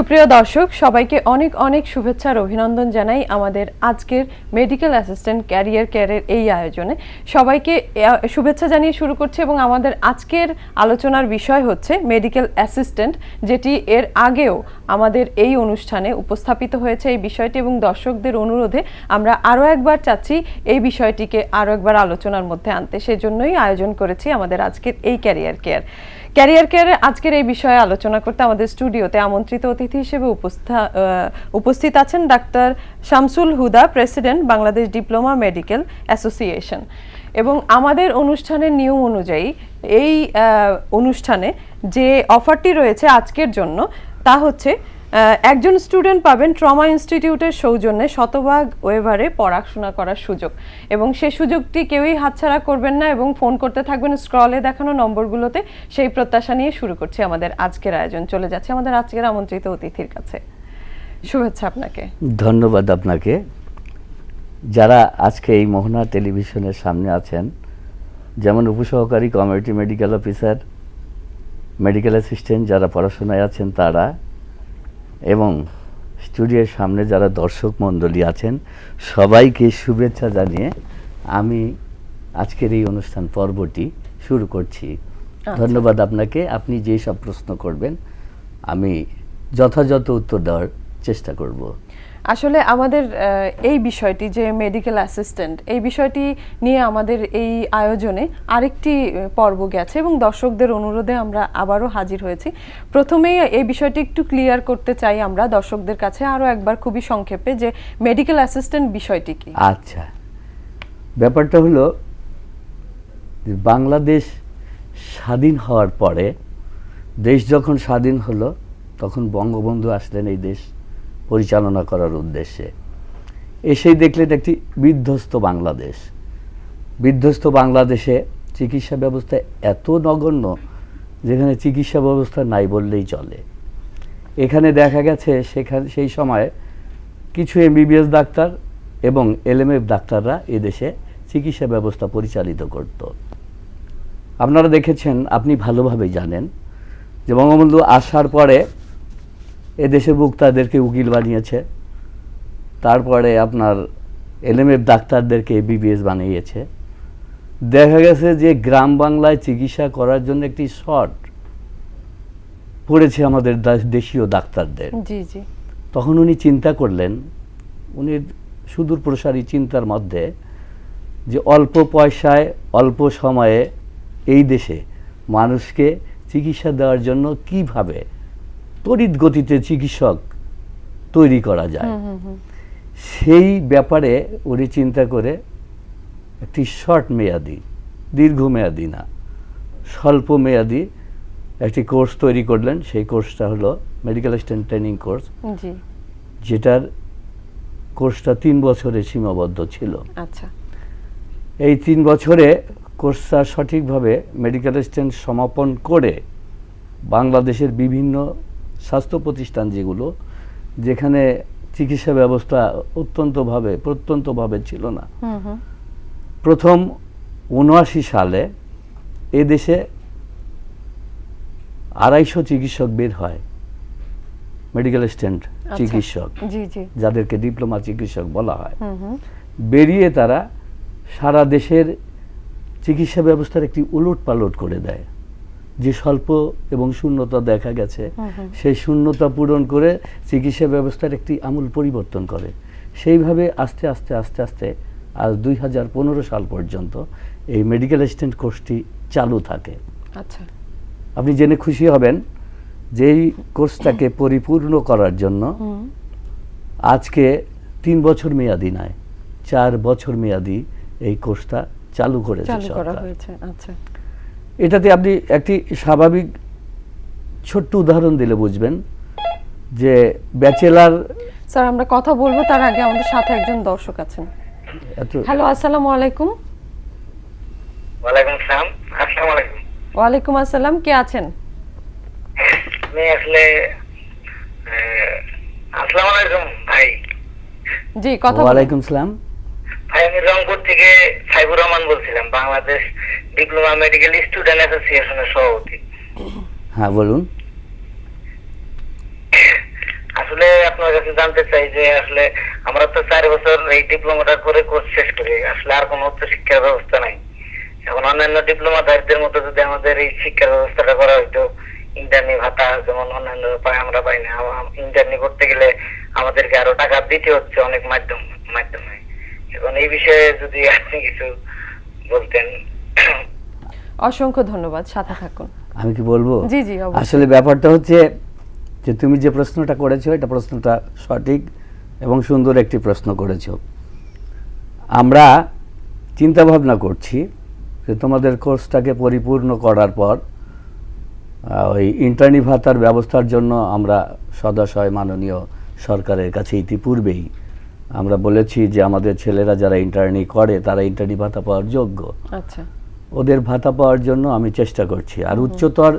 সুপ্রিয় দর্শক, সবাইকে অনেক অনেক শুভেচ্ছা আর অভিনন্দন জানাই আমাদের আজকের মেডিকেল অ্যাসিস্ট্যান্ট ক্যারিয়ার কেয়ারের এই আয়োজনে। সবাইকে শুভেচ্ছা জানিয়ে শুরু করছি এবং আমাদের আজকের আলোচনার বিষয় হচ্ছে মেডিকেল অ্যাসিস্ট্যান্ট যেটি এর আগেও আমাদের এই অনুষ্ঠানে উপস্থাপিত হয়েছে এই বিষয়টি এবং দর্শকদের অনুরোধে আমরা আরও একবার চাচ্ছি এই বিষয়টিকে আরও একবার আলোচনার মধ্যে আনতে। সেজন্যই আয়োজন করেছি আমাদের আজকের এই ক্যারিয়ার কেয়ার ক্যারিয়ার কেয়ারের আজকের এই বিষয়ে আলোচনা করতে আমাদের স্টুডিওতে আমন্ত্রিত অতিথি হিসেবে উপস্থা- উপস্থিত আছেন doctor Shamsul Huda, president Bangladesh diploma medical association. এবং আমাদের অনুষ্ঠানের নিয়ম অনুযায়ী এই অনুষ্ঠানে যে অফারটি রয়েছে আজকের জন্য, তা হচ্ছে একজন স্টুডেন্ট পাবেন ট্রমা ইনস্টিটিউটের সৌজন্যে শতভাগ ওয়েভারে পড়াশোনা করার সুযোগ। এবং সেই সুযোগটি কেউই হাতছাড়া করবেন না এবং ফোন করতে থাকবেন, স্ক্রলে দেখানো নম্বরগুলোতে সেই প্রত্যাশা নিয়ে শুরু করছি আমাদের আজকের আয়োজন। চলে যাচ্ছে আমাদের আজকের আমন্ত্রিত অতিথির কাছে। শুভেচ্ছা আপনাকে। ধন্যবাদ আপনাকে। যারা আজকে এই মোহনা টেলিভিশনের সামনে আছেন, যেমন উপসহকারী community medical officer, medical assistant যারা পড়াশোনায় আছেন তারা এবং স্টুডিওর সামনে যারা দর্শক মণ্ডলী আছেন সবাইকে শুভেচ্ছা জানিয়ে আমি আজকের এই অনুষ্ঠান পর্বটি শুরু করছি। ধন্যবাদ আপনাকে। আপনি যেই সব প্রশ্ন করবেন আমি যথাযথ উত্তর দেওয়ার চেষ্টা করব। আসলে আমাদের এই বিষয়টি যে মেডিকেল অ্যাসিস্ট্যান্ট এই বিষয়টি নিয়ে আমাদের এই আয়োজনে আরেকটি পর্ব গেছে এবং দর্শকদের অনুরোধে আমরা আবারও হাজির হয়েছি। প্রথমেই এই বিষয়টি একটু ক্লিয়ার করতে চাই আমরা দর্শকদের কাছে আরও একবার খুবই সংক্ষেপে যে মেডিকেল অ্যাসিস্ট্যান্ট বিষয়টি কি। আচ্ছা। ব্যাপারটা হলো বাংলাদেশ স্বাধীন হওয়ার পরে দেশ যখন স্বাধীন হলো, তখন বঙ্গবন্ধু আসলেন এই দেশ পরিচালনা করার উদ্দেশ্যে। এসেই দেখলেন একটি বিধ্বস্ত বাংলাদেশ। বিধ্বস্ত বাংলাদেশে চিকিৎসা ব্যবস্থা এত নগণ্য, যেখানে চিকিৎসা ব্যবস্থা নাই বললেই চলে। এখানে দেখা গেছে সেখানে, সেই সময় কিছু এমবিবিএস ডাক্তার এবং এলএমএফ ডাক্তাররা এদেশে চিকিৎসা ব্যবস্থা পরিচালিত করত। আপনারা দেখেছেন, আপনি ভালোভাবেই জানেন যে বঙ্গবন্ধু আসার পরে এদেশের মুক্তাদেরকে উকিল বানিয়েছে। তারপরে আপনার এলএমএফ ডাক্তারদেরকে এবিবিএস বানিয়েছে। দেখা গেছে যে গ্রাম বাংলায় চিকিৎসা করার জন্য একটি শর্ট পড়েছে আমাদের দেশীয় ডাক্তারদের। তখন উনি চিন্তা করলেন উনি সুদূর প্রসারী চিন্তার মধ্যে যে অল্প পয়সায় অল্প সময়ে এই দেশে মানুষকে চিকিৎসা দেওয়ার জন্য কীভাবে তড়িৎ গতিতে চিকিৎসক তৈরি করা যায়। সেই ব্যাপারে উনি চিন্তা করে একটি শর্ট মেয়াদি দীর্ঘমেয়াদী না স্বল্প মেয়াদি একটি কোর্স তৈরি করলেন। সেই কোর্সটা হলো মেডিকেল অ্যাসিস্ট্যান্ট ট্রেনিং কোর্স যেটার কোর্সটা তিন বছরে সীমাবদ্ধ ছিল। আচ্ছা। এই তিন বছরে কোর্সটা সঠিকভাবে মেডিকেল অ্যাসিস্ট্যান্ট সমাপন করে বাংলাদেশের বিভিন্ন স্বাস্থ্য প্রতিষ্ঠান যেগুলো যেখানে চিকিৎসা ব্যবস্থা অত্যন্তভাবে প্রত্যন্তভাবে ছিল না। প্রথম উনআশি সালে এদেশে আড়াইশো চিকিৎসক বের হয় মেডিকেল অ্যাসিস্ট্যান্ট আচ্ছা। চিকিৎসক যাদেরকে ডিপ্লোমা চিকিৎসক বলা হয়। বেরিয়ে তারা সারা দেশের চিকিৎসা ব্যবস্থার একটি উলট পালট করে দেয়। যে স্বল্প এবং শূন্যতা দেখা গেছে। সেই শূন্যতা পূরণ করে চিকিৎসা ব্যবস্থার একটি আমূল পরিবর্তন করে। সেইভাবে আস্তে আস্তে আস্তে আস্তে আজ দুই হাজার পনেরো সাল পর্যন্ত এই মেডিকেল অ্যাসিস্ট্যান্ট কোর্সটি চালু থাকে। আচ্ছা। আপনি জেনে খুশি হবেন যে এই কোর্সটাকে পরিপূর্ণ করার জন্য আজকে তিন বছর মেয়াদি নয় চার বছর মেয়াদি এই কোর্সটা চালু করেছে সরকার। আচ্ছা। এটাতে আপনি একটি স্বাভাবিক ছোট্ট উদাহরণ দিলে বুঝবেন যে ব্যাচেলার স্যার আমরা কথা বলব তার আগে আমাদের সাথে একজন দর্শক আছেন। হ্যালো আসসালামু আলাইকুম। ওয়ালাইকুম সালাম আসসালামু আলাইকুম। ওয়ালাইকুম আসসালাম কে আছেন? আমি আসলে আসসালামু আলাইকুম ভাই। জি কথা ওয়ালাইকুম সালাম ভাই আমি রংপুর থেকে সাইবুর রহমান বলছিলাম বাংলাদেশ ডিপ্লোমা মেডিকেল স্টুডেন্ট অ্যাসোসিয়েশনের সভাপতি। হ্যাঁ বলুন। আসলে আপনার কাছে জানতে চাই যে আসলে আমরা তো চার বছর এই ডিপ্লোমাটা করে কোর্স শেষ করি আসলে আর কোনো উচ্চ শিক্ষার ব্যবস্থা নাই। এখন অন্যান্য ডিপ্লোমাধারীদের মতো যদি আমাদের এই শিক্ষার ব্যবস্থাটা করা হইতো ইন্টারনি ভাতা যেমন অন্যান্য পাই আমরা পাই না ইন্টারনি করতে গেলে আমাদেরকে আরও টাকা দিতে হচ্ছে অনেক মাধ্যম মাধ্যমে। এখন এই বিষয়ে যদি আপনি কিছু বলতেন। অসংখ্য ধন্যবাদ সাথে থাকুন। আমি কি বলব? জি, জি, আসলে ব্যাপারটা হচ্ছে যে তুমি যে প্রশ্নটা করেছ এটা প্রশ্নটা সঠিক এবং সুন্দর একটি প্রশ্ন করেছ। আমরা চিন্তা ভাবনা করছি যে তোমাদের কোর্সটাকে পরিপূর্ণ করার পর ওই ইন্টার্নি ভাতার ব্যবস্থার জন্য আমরা সদাশয় মাননীয় সরকারের কাছে ইতিপূর্বেই আমরা বলেছি যে আমাদের ছেলেরা যারা ইন্টার্নি করে তারা ইন্টার্নি ভাতা পাওয়ার যোগ্য। আচ্ছা। ওদের ভাতা পাওয়ার জন্য আমি চেষ্টা করছি। আর উচ্চতর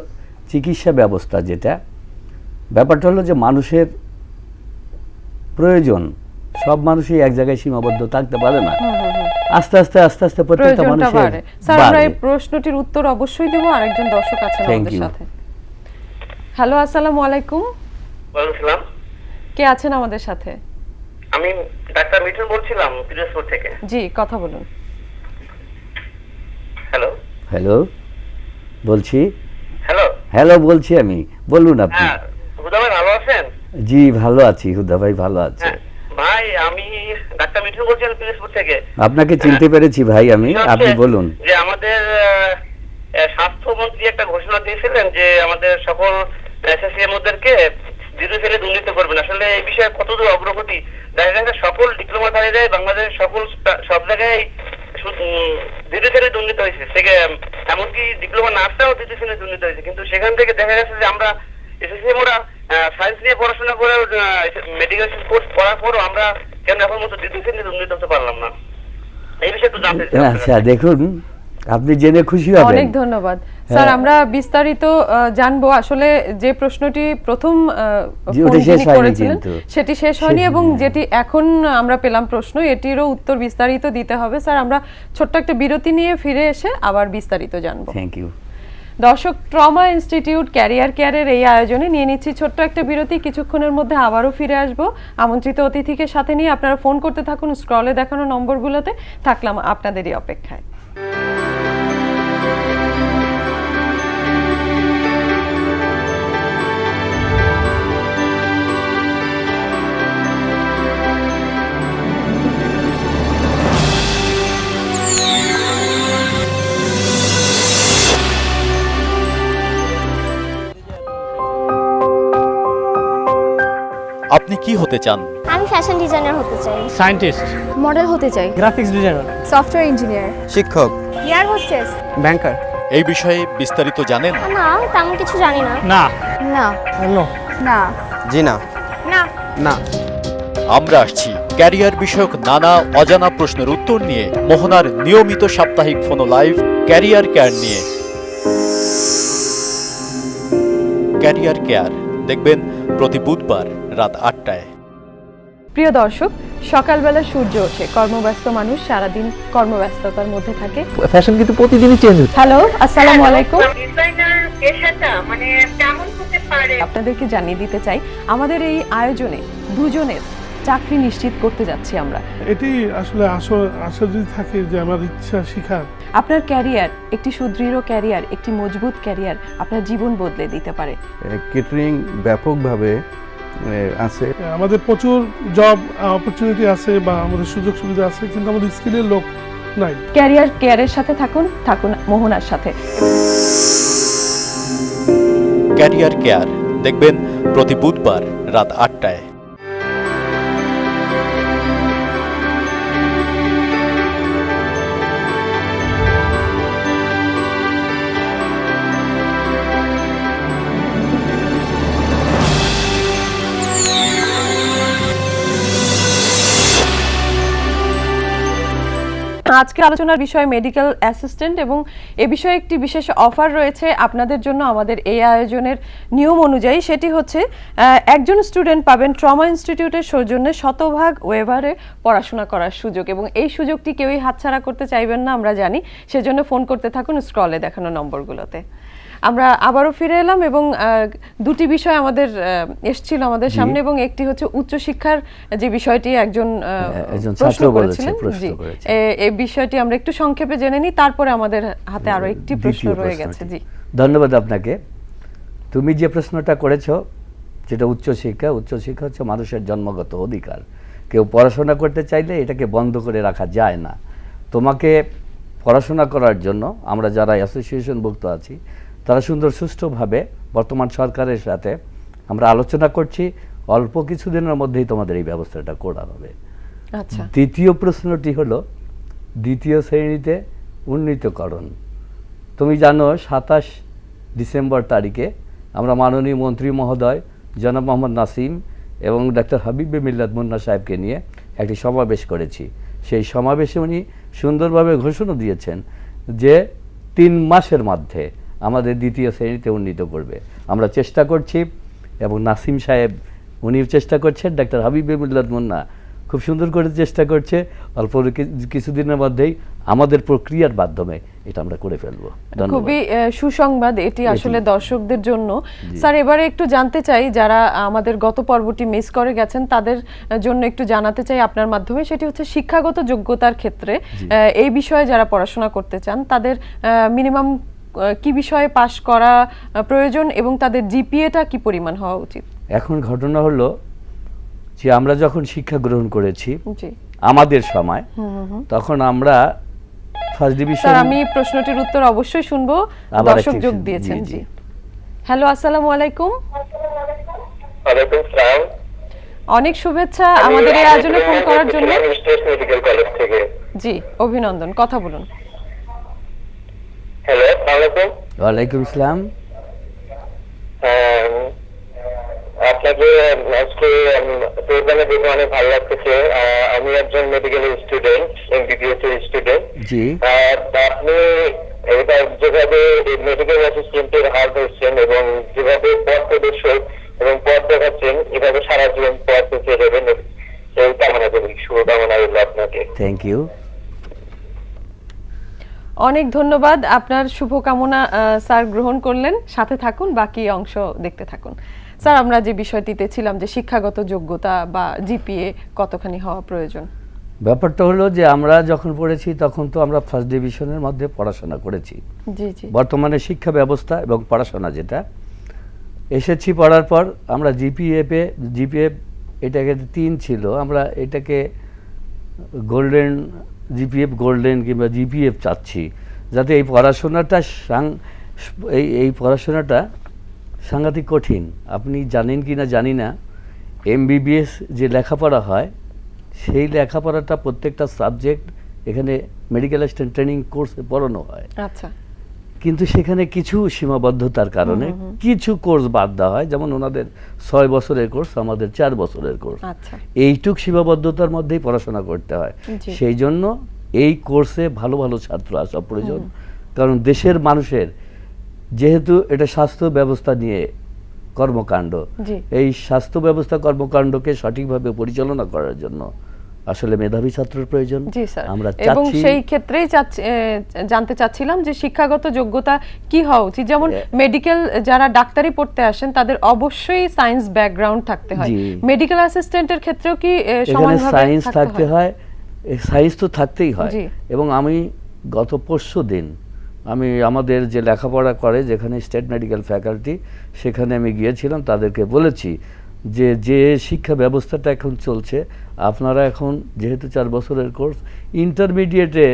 চিকিৎসা ব্যবস্থা যেটা ব্যাপারটা হলো যে মানুষের প্রয়োজন সব মানুষই এক জায়গায় সীমাবদ্ধ থাকতে পারে না। আস্তে আস্তে আস্তে আস্তে প্রত্যেকটা মানুষের স্যার আমরা এই প্রশ্নটির উত্তর অবশ্যই দেব আরেকজন দর্শক আছেন আমাদের সাথে। হ্যালো আসসালামু আলাইকুম। বলছিলাম কে আছেন আমাদের সাথে? আমি ডাক্তার মিঠুন বলছিলাম পিরোজপুর থেকে। জি কথা বলুন। হ্যালো হ্যালো বলছি? হ্যালো হ্যালো বলছি আমি। বলুন আপনি। হ্যাঁ হুদা ভাই ভালো আছেন? জি ভালো আছি হুদা ভাই ভালো আছে। হ্যাঁ ভাই আমি ডাক্তার মিঠুন বলছিলাম পিরোজপুর থেকে। আপনাকে চিনতে পেরেছি ভাই আমি আপনি বলুন। যে আমাদের স্বাস্থ্যমন্ত্রী একটা ঘোষণা দিয়েছিলেন যে আমাদের সকল এসএসসিএম ওদেরকে জিরো ফেলে দুর্নীতি করবেন। আসলে এই বিষয়ে কতদূর অগ্রগতি? দেখা গেছে সকল ডিপ্লোমাধারীরাই বাংলাদেশের সকল সব জায়গায় ধীরে ধীরে দুর্নীতি হয়েছে। এমনকি ডিপ্লোমা নার্সরাও ধীরে ধীরে দুর্নীতি হয়েছে। কিন্তু সেখান থেকে দেখা গেছে যে আমরা এসএসসি ওরা সায়েন্স নিয়ে পড়াশোনা করে মেডিকেল কোর্স করার পরও আমরা কেন এখন মতো দ্বিতীয় শ্রেণি দুর্নীতি হতে পারলাম না? এই বিষয়ে একটু জানতে আচ্ছা দেখুন আপনি জেনে খুশি হবেন। অনেক ধন্যবাদ। স্যার হ্যাঁ। আমরা বিস্তারিত জানব আসলে যে প্রশ্নটি প্রথম করেছিলেন, সেটি শেষ হয়নি এবং যেটি এখন আমরা পেলাম প্রশ্ন এটিরও উত্তর বিস্তারিত দিতে হবে। স্যার আমরা ছোট্ট একটা বিরতি নিয়ে ফিরে এসে আবার বিস্তারিত জানব। থ্যাংক ইউ দর্শক ট্রমা ইনস্টিটিউট ক্যারিয়ার কেয়ারের এই আয়োজনে নিয়ে নিচ্ছি ছোট্ট একটা বিরতি। কিছুক্ষণের মধ্যে আবারও ফিরে আসব। আমন্ত্রিত অতিথিকে সাথে নিয়ে আপনারা ফোন করতে থাকুন স্ক্রলে দেখানো নম্বরগুলোতে। থাকলাম আপনাদেরই অপেক্ষায়। আপনি কি হতে চান? আমি ফ্যাশন ডিজাইনার হতে চাই। সায়েন্টিস্ট মডেল হতে চাই। গ্রাফিক্স ডিজাইনার সফটওয়্যার ইঞ্জিনিয়ার শিক্ষক। এয়ার হোস্টেস ব্যাংকার এই বিষয়ে বিস্তারিত জানেন? না তেমন কিছু জানি না। না। না। নো না। জি না না। না। আমরা আসছি ক্যারিয়ার বিষয়ক নানা অজানা প্রশ্নের উত্তর নিয়ে মোহনার নিয়মিত সাপ্তাহিক ফোনো লাইভ ক্যারিয়ার কেয়ার নিয়ে। ক্যারিয়ার কেয়ার দেখবেন প্রতি বুধবার। রাত আটটায়। প্রিয় দর্শক সকালবেলা সূর্য ওঠে। কর্মব্যস্ত মানুষ সারাদিন কর্মব্যস্ততার মধ্যে থাকে। ফ্যাশন কিন্তু প্রতিদিনই চেঞ্জ হচ্ছে। হ্যালো আসসালামু আলাইকুম। মানে কেমন হতে পারে? আপনাদেরকে জানিয়ে দিতে চাই আমাদের এই আয়োজনে দুজনের চাকরি নিশ্চিত করতে যাচ্ছি আমরা। এটি আসলে আশা যদি থাকে যে আমার ইচ্ছা শিখার। আপনার ক্যারিয়ার একটি সুদৃঢ় ক্যারিয়ার একটি মজবুত ক্যারিয়ার আপনার জীবন বদলে দিতে পারে। কেটারিং ব্যাপকভাবে আছে। আমাদের প্রচুর জব অপরচুনিটি আছে বা আমাদের সুযোগ সুবিধা আছে কিন্তু আমাদের স্কিলের লোক নাই। ক্যারিয়ার কেয়ারের সাথে থাকুন থাকুন মোহনার সাথে। ক্যারিয়ার কেয়ার দেখবেন প্রতি বুধবার রাত আটটায়। আজকে আলোচনার বিষয় মেডিকেল অ্যাসিস্ট্যান্ট এবং এ বিষয়ে একটি বিশেষ অফার রয়েছে আপনাদের জন্য আমাদের এই আয়োজনের নিয়ম অনুযায়ী। সেটি হচ্ছে একজন স্টুডেন্ট পাবেন ট্রমা ইনস্টিটিউটের সৌজন্যে শতভাগ ওয়েভারে পড়াশোনা করার সুযোগ এবং এই সুযোগটি কেউই হাতছাড়া করতে চাইবেন না, আমরা জানি। সেজন্য ফোন করতে থাকুন স্ক্রলে দেখানো নম্বরগুলোতে। আমরা আবারও ফিরে এলাম এবং দুটি বিষয় আমাদের এসছিল আমাদের সামনে এবং একটি হচ্ছে উচ্চশিক্ষার যে বিষয়টি একজন হ্যাঁ, প্রশ্ন করেছিলেন। এই বিষয়টি আমরা একটু সংক্ষেপে জেনে নিই তারপরে আমাদের হাতে আরও একটি প্রশ্ন রয়ে গেছে জি। ধন্যবাদ আপনাকে। তুমি যে প্রশ্নটা করেছ যেটা উচ্চশিক্ষা উচ্চশিক্ষা হচ্ছে মানুষের জন্মগত অধিকার। কেউ পড়াশোনা করতে চাইলে এটাকে বন্ধ করে রাখা যায় না। তোমাকে পড়াশোনা করার জন্য আমরা যারা অ্যাসোসিয়েশনভুক্ত আছি তারা সুন্দর সুষ্ঠুভাবে বর্তমান সরকারের সাথে আমরা আলোচনা করছি। অল্প কিছুদিনের মধ্যেই তোমাদের এই ব্যবস্থাটা করা হবে। আচ্ছা। দ্বিতীয় প্রশ্নটি হলো দ্বিতীয় শ্রেণীতে উন্নীতকরণ। তুমি জানো সাতাশ ডিসেম্বর তারিখে আমরা মাননীয় মন্ত্রী মহোদয় জনাব মোহাম্মদ নাসিম এবং ডাক্তার হাবিব মিল্লাত মুন্না সাহেবকে নিয়ে একটি সমাবেশ করেছি। সেই সমাবেশে উনি সুন্দরভাবে ঘোষণা দিয়েছেন যে তিন মাসের মধ্যে আমাদের দ্বিতীয় শ্রেণীতে উন্নীত করবে। আমরা চেষ্টা করছি এবং নাসিম সাহেব উনিও চেষ্টা করছেন। ডাক্তার হাবিব মিল্লাত মুন্না খুব সুন্দর করে চেষ্টা করছে। অল্প কিছুদিনের মধ্যেই আমাদের প্রক্রিয়ার মাধ্যমে এটা আমরা করে ফেলব। খুবই সুসংবাদ এটি আসলে দর্শকদের জন্য। স্যার এবারে একটু জানতে চাই যারা আমাদের গত পর্বটি মিস করে গেছেন তাদের জন্য একটু জানাতে চাই আপনার মাধ্যমে। সেটি হচ্ছে শিক্ষাগত যোগ্যতার ক্ষেত্রে এই বিষয়ে যারা পড়াশোনা করতে চান তাদের মিনিমাম কি বিষয়ে পাশ করা প্রয়োজন এবং তাদের জিপিএটা কি পরিমাণ হওয়া উচিত? এখন ঘটনা হলো যে আমরা যখন শিক্ষা গ্রহণ করেছি আমাদের সময় তখন আমরা ফার্স্ট ডিভিশন স্যার আমি প্রশ্নটির উত্তর অবশ্যই শুনব। দর্শক যোগ দিয়েছেন জি, হ্যালো আসসালামু আলাইকুম। ওয়ালাইকুম অনেক শুভেচ্ছা আমাদের এই আয়োজনে ফোন করার জন্য। মেডিকেল কলেজ থেকে। জি অভিনন্দন কথা বলুন। আসসালামাইকুম ওয়ালাইকুম আসসালাম। আপনাকে আজকে প্রোগ্রামে দেখে অনেক ভালো লাগতেছে। আমি একজন মেডিকেল স্টুডেন্ট এমবিবিএস এর স্টুডেন্ট জি। আপনি এটা যেভাবে মেডিকেল অ্যাসিস্ট্যান্টের হার ধরছেন এবং যেভাবে পথ প্রদর্শক এবং পথ দেখাচ্ছেন এভাবে সারা জীবন পথ পেতে যাবেন এই কামনা করি। শুভকামনা রইল আপনাকে। থ্যাংক ইউ অনেক ধন্যবাদ। আপনার শুভকামনা স্যার গ্রহণ করলেন। সাথে থাকুন বাকি অংশ দেখতে থাকুন। স্যার আমরা যে বিষয়টিতে ছিলাম যে শিক্ষাগত যোগ্যতা বা জিপিএ কতখানি হওয়া প্রয়োজন? ব্যাপারটা হলো যে আমরা যখন পড়েছি তখন তো আমরা ফার্স্ট ডিভিশনের মধ্যে পড়াশোনা করেছি। জি জি। বর্তমানে শিক্ষা ব্যবস্থা এবং পড়াশোনা যেটা এসেছি পড়ার পর আমরা জিপিএফে জিপিএফ এটাকে তিন ছিল। আমরা এটাকে গোল্ডেন জিপিএফ গোল্ডেন কিংবা জিপিএফ চাচ্ছি। যাতে এই পড়াশোনাটা সাং- এই এই পড়াশোনাটা সাংঘাতিক কঠিন। আপনি জানেন কি না জানি না। এমবিবিএস যে লেখাপড়া হয়, সেই লেখাপড়াটা প্রত্যেকটা সাবজেক্ট এখানে মেডিকেল অ্যাসিস্ট্যান্ট ট্রেনিং কোর্সে পড়ানো হয়। আচ্ছা। কিন্তু সেখানে কিছু সীমাবদ্ধতার কারণে কিছু কোর্স বাদ দেওয়া হয়। যেমন ওনাদের ছয় বছরের কোর্স আমাদের চার বছরের কোর্স আচ্ছা। এইটুক সীমাবদ্ধতার মধ্যেই পড়াশোনা করতে হয়। সেই জন্য এই কোর্সে ভালো ভালো ছাত্র আসা প্রয়োজন। কারণ দেশের মানুষের যেহেতু এটা স্বাস্থ্য ব্যবস্থা নিয়ে কর্মকাণ্ড এই স্বাস্থ্য ব্যবস্থা কর্মকাণ্ডকে সঠিকভাবে পরিচালনা করার জন্য আসলে মেধাবী ছাত্রের প্রয়োজন। আমরা এবং সেই ক্ষেত্রেই জানতে চাচ্ছিলাম যে শিক্ষাগত যোগ্যতা কি হওয়া উচিত। যেমন মেডিকেল যারা ডাক্তারি পড়তে আসেন তাদের অবশ্যই সায়েন্স ব্যাকগ্রাউন্ড থাকতে হয়। মেডিকেল অ্যাসিস্ট্যান্টের ক্ষেত্রেও কি সমানভাবে সায়েন্স থাকতে হয়? সায়েন্স তো থাকতেই হয়। এবং আমি গত পরশু দিন আমি আমাদের যে লেখাপড়া করে যেখানে স্টেট মেডিকেল ফ্যাকাল্টি সেখানে আমি গিয়েছিলাম তাদেরকে বলেছি যে যে শিক্ষা ব্যবস্থাটা এখন চলছে আপনারা এখন যেহেতু চার বছরের কোর্স ইন্টারমিডিয়েটে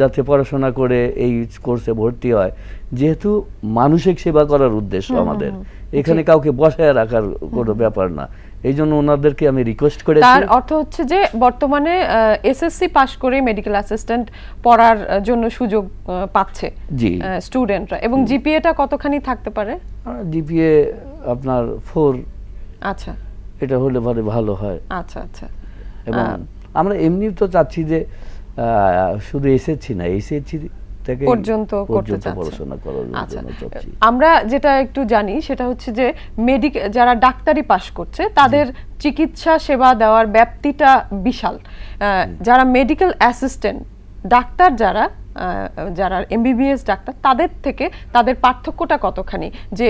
যাতে পড়াশোনা করে এই কোর্সে ভর্তি হয় যেহেতু মানসিক সেবা করার উদ্দেশ্য আমাদের। এখানে কাউকে বসায় রাখার কোনো ব্যাপার না। এই জন্য ওনাদেরকে আমি রিকোয়েস্ট করেছি। তার অর্থ হচ্ছে যে বর্তমানে এসএসসি পাশ করে মেডিকেল অ্যাসিস্ট্যান্ট পড়ার জন্য সুযোগ পাচ্ছে জি। স্টুডেন্টরা এবং জিপিএটা কতখানি থাকতে পারে? জিপিএ আপনার ফোর আচ্ছা। এটা হলে পরে ভালো হয়। আচ্ছা আচ্ছা। এবং আমরা এমনি তো চাচ্ছি যে শুধু এসএসসি না থেকে পর্যন্ত করতে। পড়াশোনা করার আচ্ছা। আমরা যেটা একটু জানি সেটা হচ্ছে যে মেডিক যারা ডাক্তারি পাশ করছে তাদের চিকিৎসা সেবা দেওয়ার ব্যাপ্তিটা বিশাল। যারা মেডিকেল অ্যাসিস্ট্যান্ট ডাক্তার যারা যারা এমবিবিএস ডাক্তার তাদের থেকে তাদের পার্থক্যটা কতখানি? যে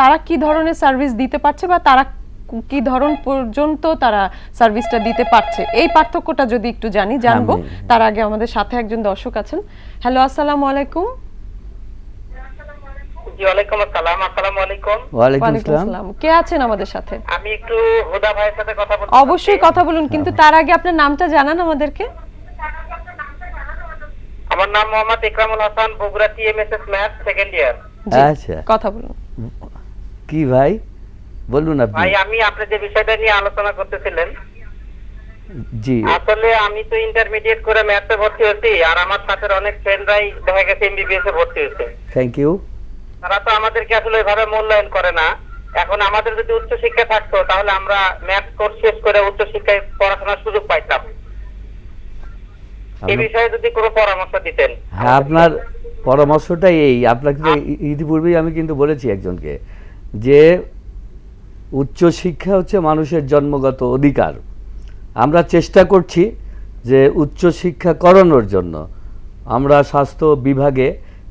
তারা কি ধরনের সার্ভিস দিতে পারছে বা তারা কু- ধরন পর্যন্ত তারা সার্ভিসটা দিতে পারছে? এই পার্থক্যটা যদি একটু জানি জানব। তার আগে আমাদের সাথে একজন দর্শক আছেন। হ্যালো আসসালামু আলাইকুম। আসসালাম। আলাইকুম। ওয়ালাইকুম ওয়ালাইকুম আসসালাম আসসালাম কে আছেন আমাদের সাথে? আমি একটু হুদা ভাইয়ের সাথে কথা বলতে অবশ্যই কথা বলুন কিন্তু তার আগে আপনার নামটা জানান আমাদেরকে। আমার নাম Mohammad Ikramul Hasan Bogura TMSS math second year আচ্ছা। কথা বলুন। কি ভাই? বলুন আপনি। ভাই আমি আপনি যে বিষয়টা নিয়ে আলোচনা করতেছিলেন জি। আসলে আমি তো ইন্টারমিডিয়েট করে ম্যাথে ভর্তি হয়েছি আর আমার সাথে অনেক ফ্রেন্ডরাই দেখা গেছে এমবিবিএস এ ভর্তি হয়েছে। থ্যাংক ইউ তারা তো আমাদেরকে আসলে এভাবে মূল্যায়ন করে না। এখন আমাদের যদি উচ্চ শিক্ষা থাকতো তাহলে আমরা ম্যাথ কোর্স শেষ করে উচ্চ শিক্ষায় পড়াশোনার সুযোগ পাইতাম। এই বিষয়ে যদি কোনো পরামর্শ দিতেন। হ্যাঁ আপনার পরামর্শটাই এই। আপনাকে ইতিপূর্বেই আমি কিন্তু বলেছি একজনকে যে উচ্চ শিক্ষা হচ্ছে মানুষের জন্মগত অধিকার। আমরা চেষ্টা করছি যে উচ্চ শিক্ষা করানোর জন্য। আমরা স্বাস্থ্য বিভাগে,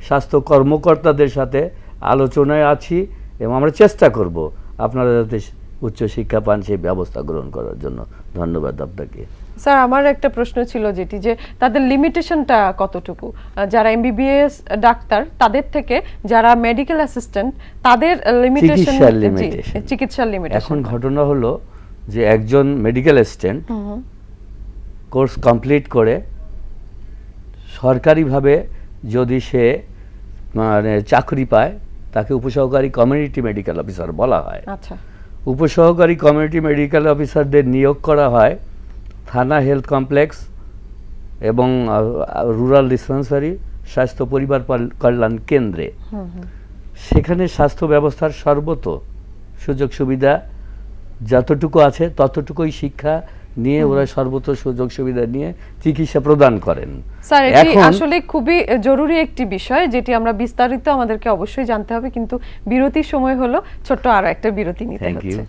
স্বাস্থ্য কর্মকর্তাদের সাথে আলোচনায় আছি এবং আমরা চেষ্টা করব আপনারা যাতে উচ্চ শিক্ষা পান সেই ব্যবস্থা গ্রহণ করার জন্য। ধন্যবাদ আপনাকে। স্যার আমার একটা প্রশ্ন ছিল যেটি যে তাদের লিমিটেশনটা কতটুকু? যারা এমবিবিএস ডাক্তার তাদের থেকে যারা মেডিকেল অ্যাসিস্ট্যান্ট তাদের লিমিটেশন চিকিৎসার লিমিটেশন এখন ঘটনা হলো যে একজন মেডিকেল অ্যাসিস্ট্যান্ট কোর্স কমপ্লিট করে সরকারিভাবে যদি সে মানে চাকরি পায় তাকে উপসহকারী কমিউনিটি মেডিকেল অফিসার বলা হয়। আচ্ছা। উপসহকারী কমিউনিটি মেডিকেল অফিসারদের নিয়োগ করা হয় থানা হেলথ কমপ্লেক্স এবং রুরাল ডিসপেন্সারি স্বাস্থ্য পরিবার কল্যাণ কেন্দ্রে। সেখানে স্বাস্থ্য ব্যবস্থার সর্বত সুযোগ সুবিধা যতটুকু আছে ততটুকুই শিক্ষা নিয়ে ওরা সর্বত সুযোগ সুবিধা নিয়ে চিকিৎসা প্রদান করেন। স্যার এটি আসলে খুবই জরুরি একটি বিষয় যেটি আমরা বিস্তারিত আমাদেরকে অবশ্যই জানতে হবে কিন্তু বিরতির সময় হলো ছোট্ট আরও একটা বিরতি নিতে হচ্ছে।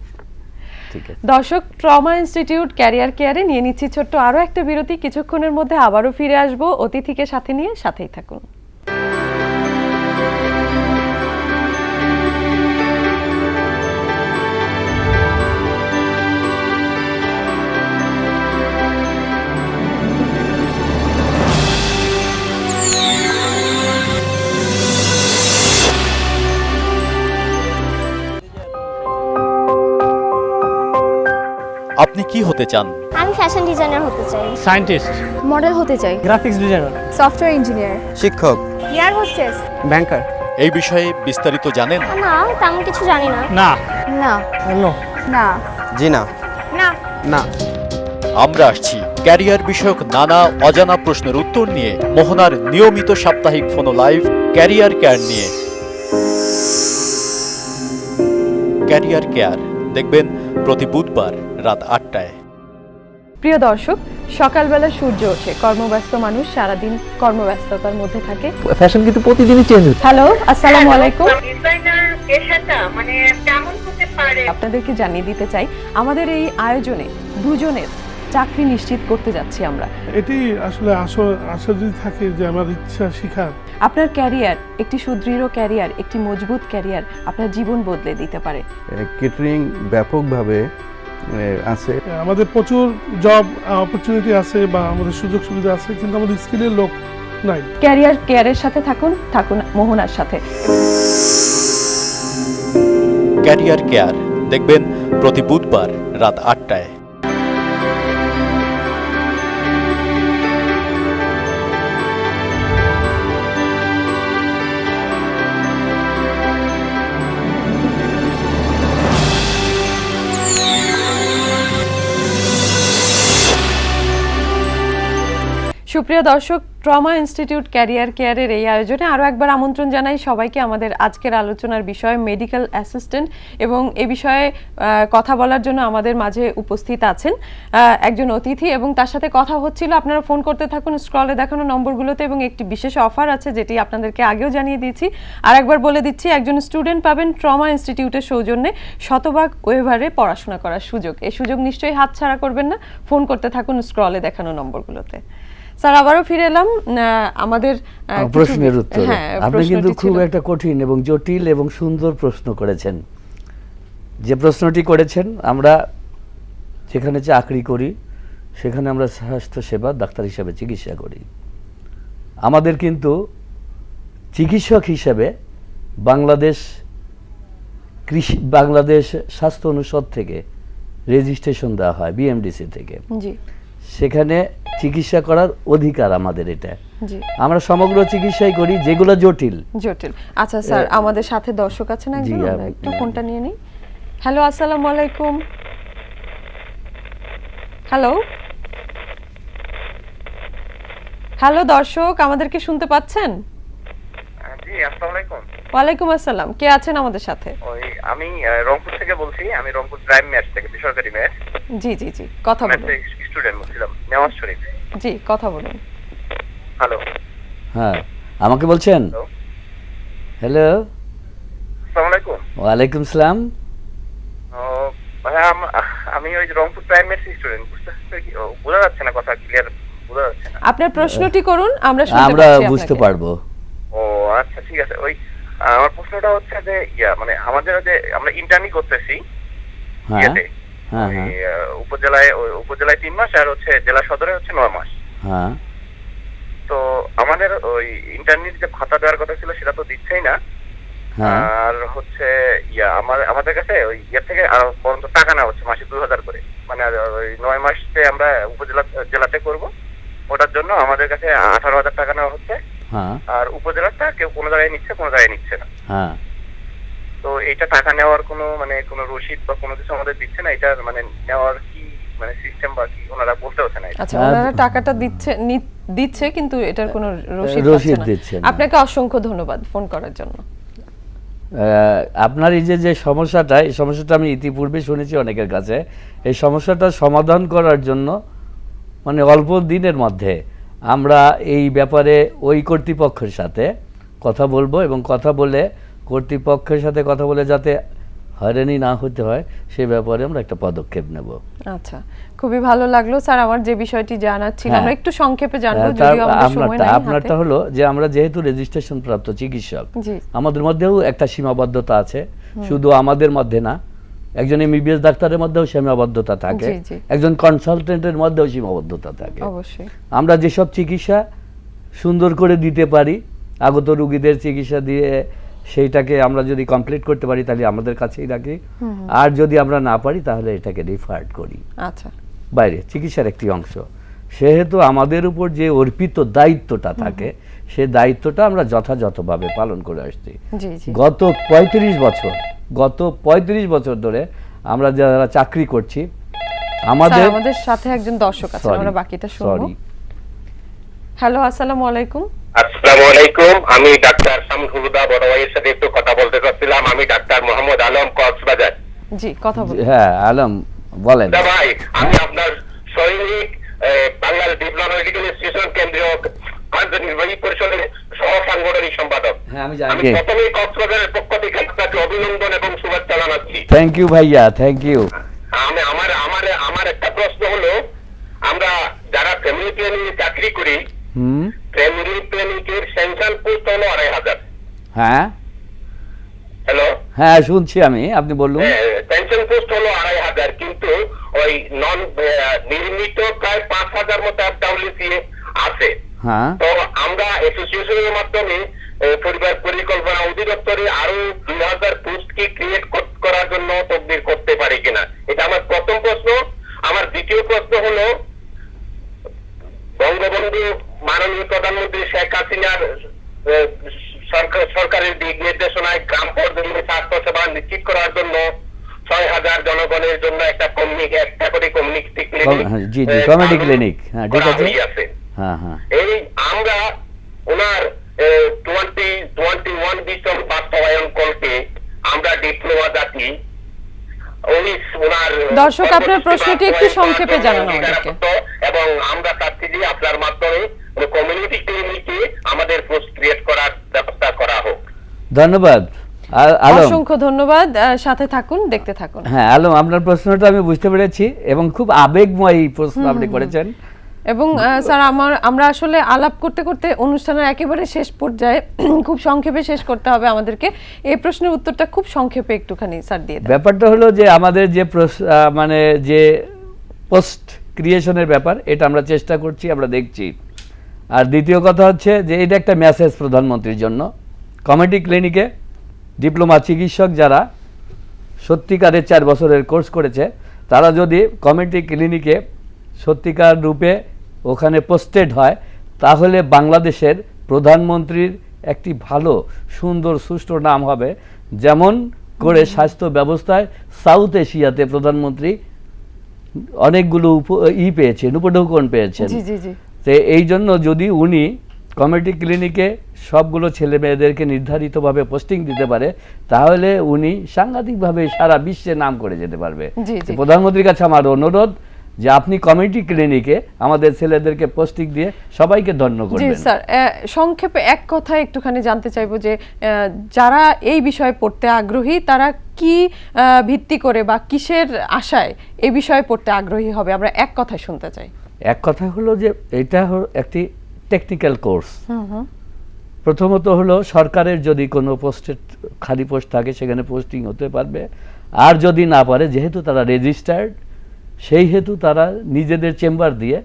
দর্শক ট্রমা ইনস্টিটিউট ক্যারিয়ার কেয়ারে নিয়ে নিচ্ছি ছোট্ট আরও একটা বিরতি কিছুক্ষণের মধ্যে আবারও ফিরে আসব। অতিথিকে সাথে নিয়ে সাথেই থাকুন। আপনি কি হতে চান? আমি ফ্যাশন ডিজাইনার হতে চাই। সায়েন্টিস্ট মডেল হতে চাই। গ্রাফিক্স ডিজাইনার সফটওয়্যার ইঞ্জিনিয়ার শিক্ষক। এয়ার হোস্টেস ব্যাংকার এই বিষয়ে বিস্তারিত জানেন? না তেমন কিছু জানি না। না। না। নো। না। জি না না। না। আমরা আসছি ক্যারিয়ার বিষয়ক নানা অজানা প্রশ্নের উত্তর নিয়ে মোহনার নিয়মিত সাপ্তাহিক ফোনো লাইভ ক্যারিয়ার কেয়ার নিয়ে। ক্যারিয়ার কেয়ার দেখবেন প্রতি বুধবার রাত আটটায়। প্রিয় দর্শক সকালবেলা সূর্য ওঠে। কর্মব্যস্ত মানুষ সারাদিন কর্মব্যস্ততার মধ্যে থাকে। ফ্যাশন কিন্তু প্রতিদিনই চেঞ্জ হচ্ছে। হ্যালো আসসালামু আলাইকুম। মানে কেমন হতে পারে? আপনাদেরকে জানিয়ে দিতে চাই আমাদের এই আয়োজনে দুজনের চাকরি নিশ্চিত করতে যাচ্ছি আমরা। এটি আসলে আশা যদি থাকে যে আমার ইচ্ছা শিখার। আপনার ক্যারিয়ার একটি সুদৃঢ় ক্যারিয়ার একটি মজবুত ক্যারিয়ার আপনার জীবন বদলে দিতে পারে। কেটারিং ব্যাপকভাবে আছে। আমাদের প্রচুর জব অপরচুনিটি আছে বা আমাদের সুযোগ সুবিধা আছে কিন্তু আমাদের স্কিলের লোক নাই। ক্যারিয়ার কেয়ারের সাথে থাকুন থাকুন মোহনার সাথে। ক্যারিয়ার কেয়ার দেখবেন প্রতি বুধবার রাত আটটায়। সুপ্রিয় দর্শক, ট্রমা ইনস্টিটিউট ক্যারিয়ার কেয়ারের এই আয়োজনে আরও একবার আমন্ত্রণ জানাই সবাইকে আমাদের আজকের আলোচনার বিষয় মেডিকেল অ্যাসিস্ট্যান্ট এবং এ বিষয়ে কথা বলার জন্য আমাদের মাঝে উপস্থিত আছেন একজন অতিথি এবং তার সাথে কথা হচ্ছিল। আপনারা ফোন করতে থাকুন, স্ক্রলে দেখানো নম্বরগুলোতে এবং একটি বিশেষ অফার আছে যেটি আপনাদেরকে আগেও জানিয়ে দিয়েছি। আর একবার বলে দিচ্ছি, একজন স্টুডেন্ট পাবেন ট্রমা ইনস্টিটিউটের সৌজন্যে শতভাগ ওয়েভারে পড়াশোনা করার সুযোগ। এই সুযোগ নিশ্চয়ই হাতছাড়া করবেন না। ফোন করতে থাকুন, স্ক্রলে দেখানো নম্বরগুলোতে। স্যার আবারও ফিরে এলাম। আমাদের প্রশ্নের উত্তর। হ্যাঁ আপনি কিন্তু খুব একটা কঠিন এবং জটিল এবং সুন্দর প্রশ্ন করেছেন। যে প্রশ্নটি করেছেন আমরা যেখানে চাকরি করি সেখানে আমরা স্বাস্থ্য সেবা ডাক্তার হিসাবে চিকিৎসা করি। আমাদের কিন্তু চিকিৎসক হিসেবে বাংলাদেশ কৃষি বাংলাদেশ স্বাস্থ্য অনুষদ থেকে রেজিস্ট্রেশন দেওয়া হয় বিএমডিসি থেকে। জি। সেখানে চিকিৎসা করার অধিকার আমাদের এটা। আমরা সমগ্র চিকিৎসাই করি যেগুলো জটিল। জটিল। আচ্ছা স্যার আমাদের সাথে দর্শক আছেন একজন? একটু ফোনটা নিয়ে নিই। হ্যালো আসসালামু আলাইকুম। হ্যালো। হ্যালো দর্শক আমাদেরকে শুনতে পাচ্ছেন? জি আসসালামু আলাইকুম। ওয়ালাইকুম আসসালাম। কে আছেন আমাদের সাথে? ওই আমি রংপুর থেকে বলছি আমি রংপুর প্রাইম ম্যাচ থেকে বেসরকারি ম্যাচ। জি জি জি কথা বলুন। স্টুডেন্ট বলছিলাম নেওয়াজ শরীফ। জি কথা বলুন। হ্যালো হ্যাঁ আমাকে বলছেন? হ্যালো আসসালামু আলাইকুম। ওয়ালাইকুম সালাম। আম- ওই রংপুর প্রাইম ম্যাচ স্টুডেন্ট বুঝতে কি? বোঝা যাচ্ছে না কথা ক্লিয়ার বোঝা যাচ্ছে না। আপনার প্রশ্নটি করুন আমরা শুনতে আমরা বুঝতে পারব। ও আচ্ছা ঠিক আছে। ওই আমার প্রশ্নটা হচ্ছে যে ইয়া মানে আমাদের যে আমরা ইন্টার্নি করতেছি হ্যাঁ। হ্যাঁ হ্যাঁ। উপজেলায় উপজেলায় তিন মাস আর হচ্ছে জেলা সদরে হচ্ছে নয় মাস। হ্যাঁ। তো আমাদের ওই ইন্টারনেট যে ভাতা দেওয়ার কথা ছিল সেটা তো দিচ্ছেই না। আর হচ্ছে ইয়া আমার আমাদের কাছে ওই ইয়ের থেকে আর পর্যন্ত টাকা নেওয়া হচ্ছে মাসে দুই হাজার করে। মানে ওই নয় মাসে আমরা উপজেলা জেলাতে করব। ওটার জন্য আমাদের কাছে আঠারো হাজার টাকা নেওয়া হচ্ছে। আর উপজেলাটা কেউ কোনো জায়গায় নিচ্ছে কোনো জায়গায় নিচ্ছে না। হ্যাঁ। তো এইটা টাকা নেওয়ার কোনো মানে কোনো রসিদ বা কোনো কিছু আমাদের দিচ্ছে না এটা মানে নেওয়ার কি মানে সিস্টেম বা কি ওনারা বলতে হচ্ছে না আচ্ছা ওনারা টাকাটা দিচ্ছে নি- দিচ্ছে কিন্তু এটার কোনো রসিদ দিচ্ছে না। আপনাকে অসংখ্য ধন্যবাদ ফোন করার জন্য। আহ, আপনার এই যে যে সমস্যাটা এই সমস্যাটা আমি ইতিপূর্বে শুনেছি অনেকের কাছে। এই সমস্যাটা সমাধান করার জন্য মানে অল্প দিনের মধ্যে আমরা এই ব্যাপারে ওই কর্তৃপক্ষের সাথে কথা বলব এবং কথা বলে কর্তৃপক্ষের সাথে কথা বলে যাতে হয়রানি না হতে হয় সে ব্যাপারে আমরা একটা পদক্ষেপ নেব। আচ্ছা খুবই ভালো লাগল। স্যার আমার যে বিষয়টি জানার ছিল হ্যাঁ। আমরা একটু সংক্ষেপে জানব যদিও আমাদের সময় নাই আপনারটা হলো যে আমরা যেহেতু রেজিস্ট্রেশন প্রাপ্ত চিকিৎসক আমাদের মধ্যেও একটা সীমাবদ্ধতা আছে। শুধু আমাদের মধ্যে না একজন এমবিবিএস ডাক্তারের মধ্যেও সীমাবদ্ধতা থাকে। একজন কনসালটেন্টের মধ্যেও সীমাবদ্ধতা থাকে। অবশ্যই। আমরা যেসব চিকিৎসা সুন্দর করে দিতে পারি আগত রুগীদের চিকিৎসা দিয়ে সেইটাকে আমরা যদি কমপ্লিট করতে পারি তাহলে আমাদের কাছেই রাখি আর যদি আমরা না পারি তাহলে এটাকে রিফার্ড করি। আচ্ছা। বাইরে চিকিৎসার একটি অংশ। সেহেতু আমাদের উপর যে অর্পিত দায়িত্বটা থাকে সে দায়িত্বটা আমরা যথাযথভাবে পালন করে আসছি। গত ৩৫ বছর গত ৩৫ বছর ধরে আমরা যারা চাকরি করছি আমাদের আমাদের সাথে একজন দর্শক আছে আমরা বাকিটা শুনব। হ্যালো আসসালামু আলাইকুম। আসসালামু আলাইকুম। আমি ডাক্তার শামসুলুদা বড় ভাইয়ের সাথে একটু কথা বলতে চাচ্ছিলাম। আমি ডাক্তার মোহাম্মদ আলম কক্সবাজার। জি কথা বলুন। হ্যাঁ আলম বলেন। দা ভাই আমি আপনার সৈনিক বাংলাদেশ ডিপ্লোমা মেডিকেল ইনস্টিটিউশন কেন্দ্রীয় কার্যনির্বাহী পরিষদের সহ সাংগঠনিক সম্পাদক। হ্যাঁ আমি আমি জানি প্রথমেই কক্সবাজারের পক্ষ থেকে আপনাকে অভিনন্দন এবং শুভেচ্ছা জানাচ্ছি। থ্যাংক ইউ ভাইয়া থ্যাংক ইউ আমি আমার আমার আমার একটা প্রশ্ন হলো আমরা যারা ফ্যামিলি প্ল্যানিং চাকরি করি হুম? ফ্যামিলি প্ল্যানিং সেন্ট্রাল পোস্ট হলো আড়াই হাজার। হ্যাঁ? হ্যালো? হ্যাঁ শুনছি আমি আপনি বলুন। পেনশন পোস্ট হলো আড়াই হাজার কিন্তু ওই নন নির্মিত প্রায় পাঁচ হাজার মতো ডাব্লিউসি আছে। হ্যাঁ। তো আমরা অ্যাসোসিয়েশনের মাধ্যমে পরিবার পরিকল্পনা অধিদপ্তরে আরও দুই হাজার পোস্ট কি ক্রিয়েট করার জন্য তকবির করতে পারি কিনা? এটা আমার প্রথম প্রশ্ন। আমার দ্বিতীয় প্রশ্ন হলো বঙ্গবন্ধু মাননীয় প্রধানমন্ত্রী শেখ হাসিনার সরকারের দিক নির্দেশনায় গ্রাম পর্যন্ত স্বাস্থ্য সেবা নিশ্চিত করার জন্য ছয় হাজার জনগণের জন্য একটা কমিউনিটি একটা করে কমিউনিটি ক্লিনিক হ্যাঁ, জি, জি, community clinic, হ্যাঁ, ঠিক আছে। হ্যাঁ হ্যাঁ এই আমরা ওনার টোয়েন্টি টোয়েন্টি ওয়ান বিশন বাস্তবায়ন করতে আমরা ডিপ্লোমা জাতি উনি ওনার দর্শক, আপনার প্রশ্নটি একটু সংক্ষেপে জানান। এবং আমরা চাচ্ছি যে আপনার মাধ্যমে কমিউনিটি ক্লিনিকে আমাদের পোস্ট ক্রিয়েট করার ব্যবস্থা করা হোক। ধন্যবাদ। আলম। অসংখ্য ধন্যবাদ। সাথে থাকুন দেখতে থাকুন। হ্যাঁ আলম আপনার প্রশ্নটা আমি বুঝতে পেরেছি এবং খুব আবেগময় প্রশ্ন আপনি করেছেন। এবং স্যার আমার আমরা আসলে আলাপ করতে করতে অনুষ্ঠানের একেবারে শেষ পর্যায়ে খুব সংক্ষেপে শেষ করতে হবে আমাদেরকে। এই প্রশ্নের উত্তরটা খুব সংক্ষেপে একটুখানি স্যার দিয়ে ব্যাপারটা হলো যে আমাদের যে মানে যে পোস্ট ক্রিয়েশনের ব্যাপার এটা আমরা চেষ্টা করছি আমরা দেখছি। আর দ্বিতীয় কথা হচ্ছে যে এটা একটা মেসেজ প্রধানমন্ত্রীর জন্য। কমিটি ক্লিনিকে ডিপ্লোমা চিকিৎসক যারা সত্যিকারের চার বছরের কোর্স করেছে তারা যদি কমিটি ক্লিনিকে সত্যিকার রূপে ওখানে পোস্টেড হয় তাহলে বাংলাদেশের প্রধানমন্ত্রীর একটি ভালো সুন্দর সুষ্ঠু নাম হবে। যেমন করে স্বাস্থ্য ব্যবস্থায় সাউথ এশিয়াতে প্রধানমন্ত্রী অনেকগুলো উপ- ই পেয়েছেন উপঢৌকন পেয়েছেন। তো এই জন্য যদি উনি কমিটি ক্লিনিকে সবগুলো ছেলে মেয়েদেরকে নির্ধারিতভাবে পোস্টিং দিতে পারে তাহলে উনি সাংঘাতিকভাবে সারা বিশ্বে নাম করে যেতে পারবে। প্রধানমন্ত্রীর কাছে আমার অনুরোধ যে আপনি কমিটি ক্লিনিকে আমাদের ছেলেদেরকে পোস্টিং দিয়ে সবাইকে ধন্য জি করবেন। স্যার সংক্ষেপে এক কথায় একটুখানি জানতে চাইব যে যারা এই বিষয়ে পড়তে আগ্রহী তারা কি ভিত্তি করে বা কিসের আশায় এই বিষয়ে পড়তে আগ্রহী হবে? আমরা এক কথায় শুনতে চাই। এক কথা হলো যে এটা হলো একটি টেকনিক্যাল কোর্স প্রথমত হলো সরকারের যদি কোনো পোস্টের খালি পোস্ট থাকে সেখানে পোস্টিং হতে পারবে। আর যদি না পারে যেহেতু তারা রেজিস্টার্ড সেই হেতু তারা নিজেদের চেম্বার দিয়ে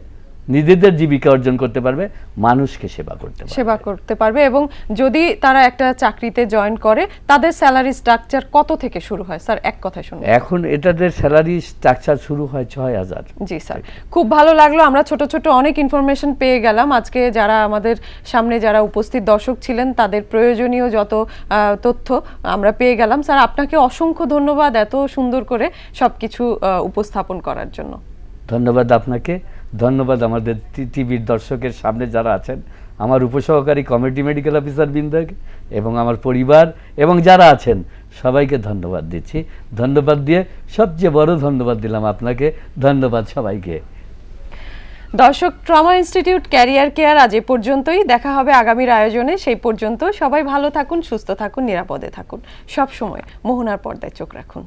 নিজেদের জীবিকা অর্জন করতে পারবে মানুষকে সেবা করতে পারবে। সেবা করতে পারবে এবং যদি তারা একটা চাকরিতে জয়েন করে তাদের স্যালারি স্ট্রাকচার কত থেকে শুরু হয়? স্যার এক কথায় শুনুন। এখন এটাদের স্যালারি স্ট্রাকচার শুরু হয় ছয় হাজার। জি স্যার। খুব ভালো লাগল আমরা ছোট ছোট অনেক ইনফরমেশন পেয়ে গেলাম। আজকে যারা আমাদের সামনে যারা উপস্থিত দর্শক ছিলেন তাদের প্রয়োজনীয় যত তথ্য আমরা পেয়ে গেলাম। স্যার আপনাকে অসংখ্য ধন্যবাদ এত সুন্দর করে সবকিছু আহ, উপস্থাপন করার জন্য। ধন্যবাদ আপনাকে। ধন্যবাদ আমাদের টিভির দর্শকের সামনে যারা আছেন, আমার উপসহকারী কমিটি মেডিকেল অফিসার বৃন্দকে এবং আমার পরিবার এবং যারা আছেন, সবাইকে ধন্যবাদ দিচ্ছি। ধন্যবাদ দিয়ে সবচেয়ে বড় ধন্যবাদ দিলাম আপনাকে। ধন্যবাদ সবাইকে। দর্শক, ট্রমা ইনস্টিটিউট ক্যারিয়ার কেয়ার আজ এ পর্যন্তই। দেখা হবে আগামীর আয়োজনে। সেই পর্যন্ত সবাই ভালো থাকুন, সুস্থ থাকুন, নিরাপদে থাকুন। সব সময় মোহনার পর্দায় চোখ রাখুন।